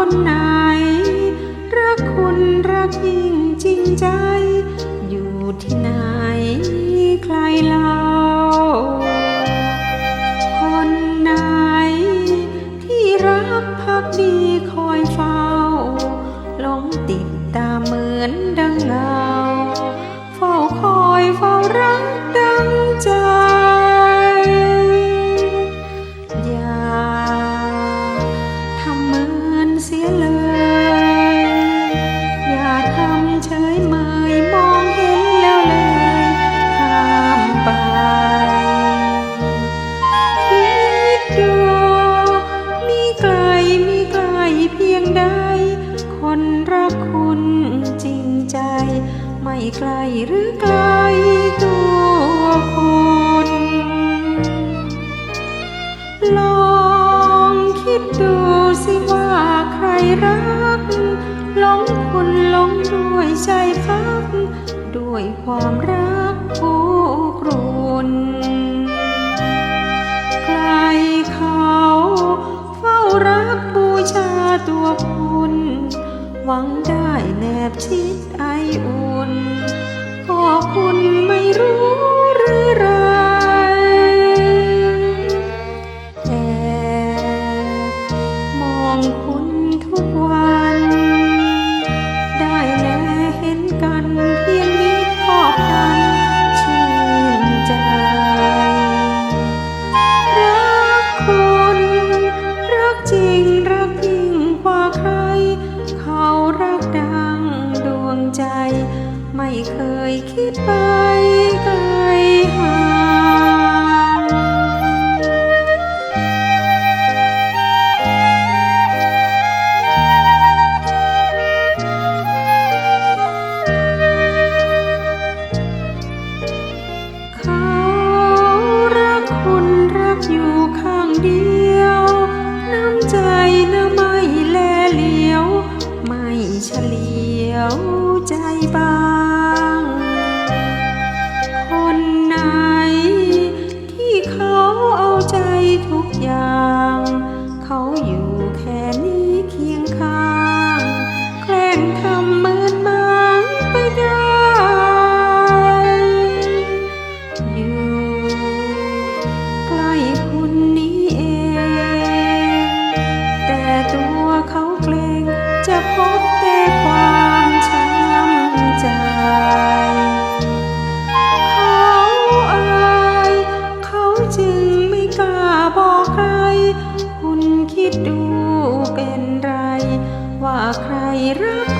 คนไหน รักคุณรักยิ่งจริงใจ อยู่ที่ไหนใครเล่า คนไหน ที่รักพักดีคอยเฝ้าหลงติดตามเหมือนดังเงา ไม่ไกลหรือไกลตัวคุณลองคิดดูสิว่าใครรักหลงคุณหลงด้วยใจพัก ด้วยความรักผู้กรุนใครเขาเฝ้ารักบูชาตัวคุณ หวังได้แนบชิดไออุ่นขอคุณไม่รู้หรือไร เคยคิดไปไกลห่างเขารักคุณรักอยู่ข้างเดียว น้ำใจนะไม่แลเหลียว ไม่เฉลียวใจบ้า ทุ ว่าใครรัก